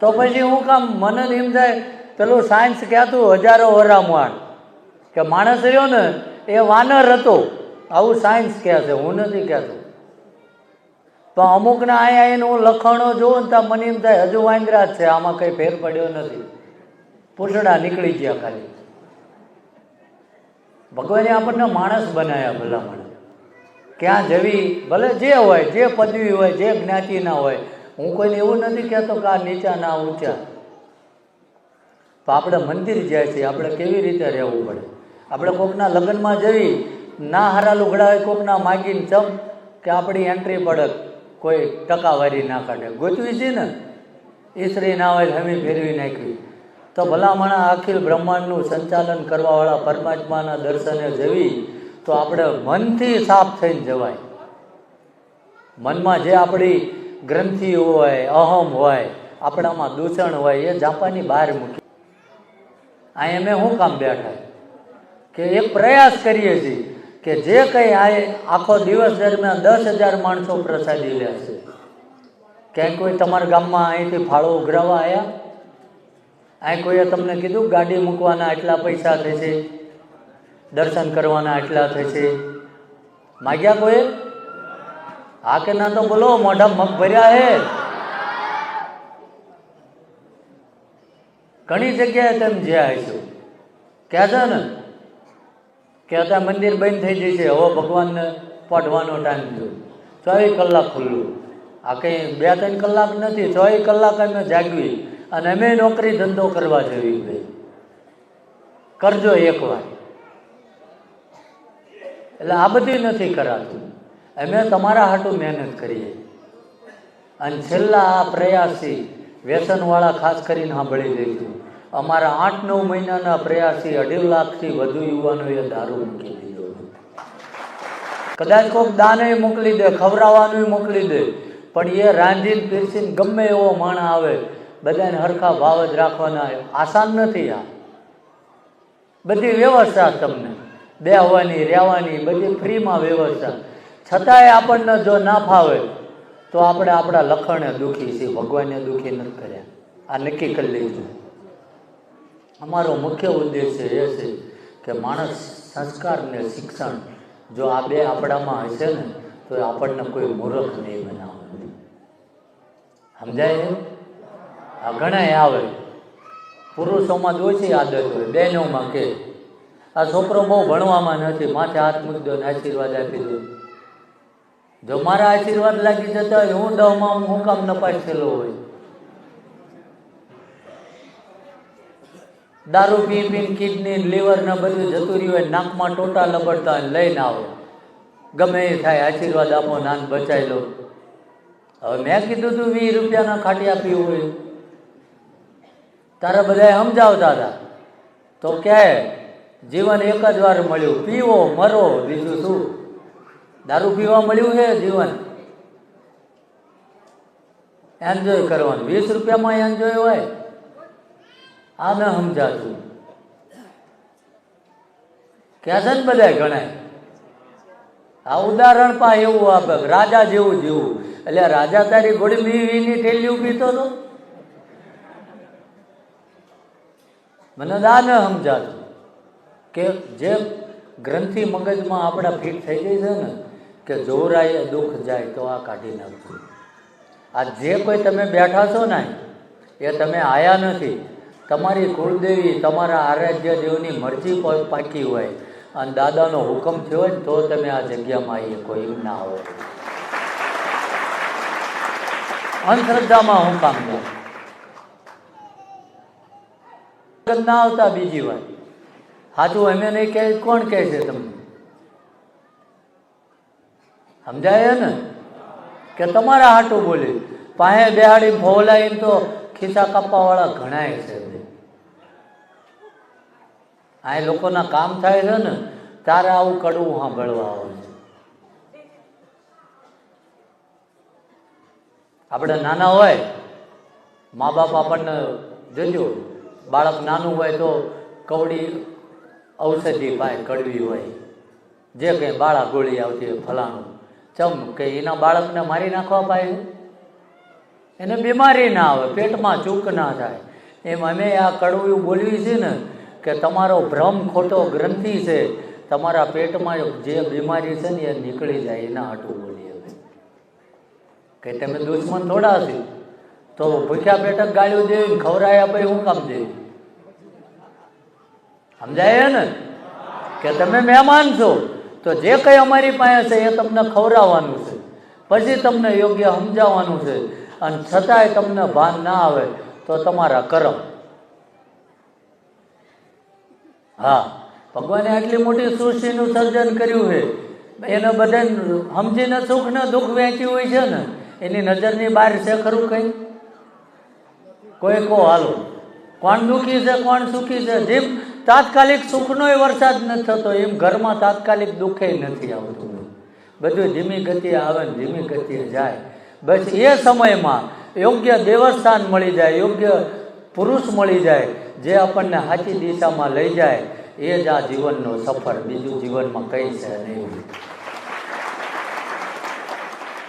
તો પછી હું કામ મને એમ થાય, પેલું સાયન્સ કહેતું હજારો વરામવાણ કે માણસ રહ્યો ને, એ વાનર હતો. આવું સાયન્સ કહે છે, હું નથી કહેતું. તો અમુકના અહીંયા આવીને હું લખણો જોઉં ને ત્યાં મને એમ થાય, હજુ વાંદરા જ છે, આમાં કંઈ ફેર પડ્યો નથી. પૂછડા નીકળી ગયા ખાલી. ભગવાને આપણને માણસ બનાવ્યા ભલામણ. ક્યાં જવી, ભલે જે હોય, જે પદવી હોય, જે જ્ઞાતિના હોય હું કોઈને એવું નથી કહેતો કે આ નીચા ના ઊંચા. તો આપણે મંદિર જાય છે, આપણે કેવી રીતે રહેવું પડે? આપણે કોકના લગ્નમાં જઈ ના હારા લુગડા હોય કોકના માગીને ચમ કે આપણી એન્ટ્રી પડે, કોઈ ટકાવારી ના કાઢે. ગોતવી છે ને? ઈસરી ના હોય હમી ફેરવી નાખવી. તો ભલામણા અખિલ બ્રહ્માંડનું સંચાલન કરવાવાળા પરમાત્માના દર્શને જવી, તો આપણે મનથી સાફ થઈને જવાય. મનમાં જે આપણી ગ્રંથિ હોય, અહમ હોય, આપણામાં દૂષણ હોય, એ જાપાની બહાર મૂકી. અહીંયા અમે શું કામ બેઠા? કે એક પ્રયાસ કરીએ છીએ કે જે કંઈ આ આખો દિવસ દરમિયાન દસ હજાર માણસો પ્રસાદી લે છે. ક્યાંય કોઈ તમારા ગામમાં અહીંથી ફાળો ઉઘરાવા આવ્યા અહીં કોઈએ તમને કીધું, ગાડી મૂકવાના આટલા પૈસા થશે, દર્શન કરવાના આટલા થશે. માગ્યા કોઈ હા કે ના તો બોલો મોઢા મગ ભર્યા હે ઘણી જગ્યાએ તમે જ્યાં હશો કહેતા ને કહેતા મંદિર બંધ થઈ જશે હવે ભગવાનને પઢવાનો ટાઈમ થયો ચોવીસ કલાક ખુલ્લું આ કંઈ બે ત્રણ કલાક નથી ચોવીસ કલાક અમે જાગવી અને અમે નોકરી ધંધો કરવા જવી ભાઈ. કરજો એકવાર એટલે આ બધી નથી કરાતું. અમે તમારા હાટું મહેનત કરીએ. અને છેલ્લા આ પ્રયાસી વ્યસનવાળા ખાસ કરીને સાંભળી દઈશું અમારા આઠ નવ મહિનાના પ્રયાસી અઢી લાખથી વધુ યુવાનોએ દારૂ મૂકી દીધો કદાચ કોઈક દાને મોકલી દે ખવડાવવાનું મોકલી દે, પણ એ રાંધીને પીરસીને ગમે એવો માણ આવે, બધાને હરખા ભાવ જ રાખવાના આસાન નથી આ. બધી વ્યવસ્થા તમને. બેહવાની, રહેવાની, બધી ફ્રીમાં વ્યવસ્થા. છતાંય આપણને જો ના ફાવે, તો આપણે આપણા લખણે દુઃખી છીએ. ભગવાનને દુઃખી નથી કર્યા. આ નક્કી કરી લેજો. અમારો મુખ્ય ઉદ્દેશ્ય એ છે કે માણસ સંસ્કાર ને શિક્ષણ જો આ બે આપણામાં હશે ને, તો આપણને કોઈ મૂર્ખ નહીં બનાવે સમજાય આ ઘણા આવે. પુરુષોમાં જ ઓછી આદત હોય. બહેનોમાં કે, આ છોકરો બહુ ભણવામાં નથી, માથે હાથ મૂકી દો ને આશીર્વાદ આપી દો. જો મારા આશીર્વાદ લાગી જતા હોય, હું દહમાં હું કામ નપાસ થયેલો હોય. દારૂ પી પીને કિડની, લીવર ને બધું જતું રહ્યું હોય, નાકમાં ટોટા લબડતા લઈને આવો. ગમે એ થાય, આશીર્વાદ આપો નાન બચાવી લો. હવે મેં કીધું તું વીસ રૂપિયાના ખાટિયા પીવું હોય. તારા બધા સમજાવતા હતા તો કે, જીવન એક જ વાર મળ્યું. પીવો, મરો, બીજું શું? દારૂ પીવા મળ્યું છે જીવન. એન્જોય કરવાનું. વીસ રૂપિયામાં એન્જોય હોય આ ન સમજાતું. ક્યાં છે ને બધા ગણાય આ ઉદાહરણ પા એવું આપે રાજા જેવું જેવું. એટલે રાજા તારી ઘોડી વીની ઠેલી પીતો તો મને આ ન સમજાતું કે જે ગ્રંથિ મગજમાં આપણા ફિટ થઈ ગઈ છે ને કે જોરાય દુઃખ જાય તો આ કાઢી નાખજો. આ જે કોઈ તમે બેઠા છો ને, એ તમે આયા નથી. તમારી કુળદેવી તમારા આરાધ્ય દેવની મરજી પાકી હોય અને દાદાનો હુકમ થયો હોય તો તમે આ જગ્યામાં આવીએ, કોઈ ના હોય. અંધશ્રદ્ધામાં હું કામ ના આવતા બીજી વાત સાચું એમ નહીં કહે કોણ કહે છે તમને? સમજાય ને? કે તમારા હાટું બોલે. પાસે બેહાડી ફોલાઈને તો ખિસ્સા કાપવાવાળા ઘણાય છે આ લોકોના કામ થાય છે ને, તારે આવું કડવું સાંભળવા આવે છે. આપણે નાના હોય મા બાપ આપણને જોજો, બાળક નાનું હોય તો કવડી ઔષધિ પાય, કડવી હોય. જે કંઈ બાળા ગોળી આવતી હોય, ફલાણું. ચમ કે એના બાળકને મારી નાખવા પાય? એને બીમારી ના આવે, પેટમાં ચૂક ના થાય. એમ અમે આ કડવું બોલવી છે ને, કે તમારો ભ્રમ ખોટો ગ્રંથિ છે, તમારા પેટમાં જે બીમારી છે ને એ નીકળી જાય, એના હાટું બોલીએ. કે તમે દુશ્મન થોડા છે, તો ભૂખ્યા પેટક ગાળ્યું દેવી ખવરાયા પછી હું કામ દેવું? સમજાય ને? કે તમે મહેમાન છો. તો જે કંઈ અમારી પાસે છે એ તમને ખવડાવવાનું છે. પછી તમને યોગ્ય સમજાવવાનું છે. અને છતાંય તમને ભાન ના આવે તો તમારા કરમ. હા, ભગવાને આટલી મોટી સૃષ્ટિનું સર્જન કર્યું છે. એને બધાને સમજીને સુખ ને દુઃખ વહેંચ્યું હોય છે ને, એની નજરની બહાર છે ખરું કંઈ? કોઈ કો હાલો. કોણ દુઃખી છે, કોણ સુખી છે? જેમ તાત્કાલિક સુખનોય વરસાદ નથી થતો, એમ ઘરમાં તાત્કાલિક દુઃખે નથી આવતું. બધું ધીમી ગતિએ આવે ને ધીમી ગતિએ જાય. બસ એ સમયમાં યોગ્ય દેવસ્થાન મળી જાય, યોગ્ય પુરુષ મળી જાય, જે આપણને સાચી દિશામાં લઈ જાય, એ જ આ જીવનનો સફર બીજું જીવનમાં કંઈ છે નહીં.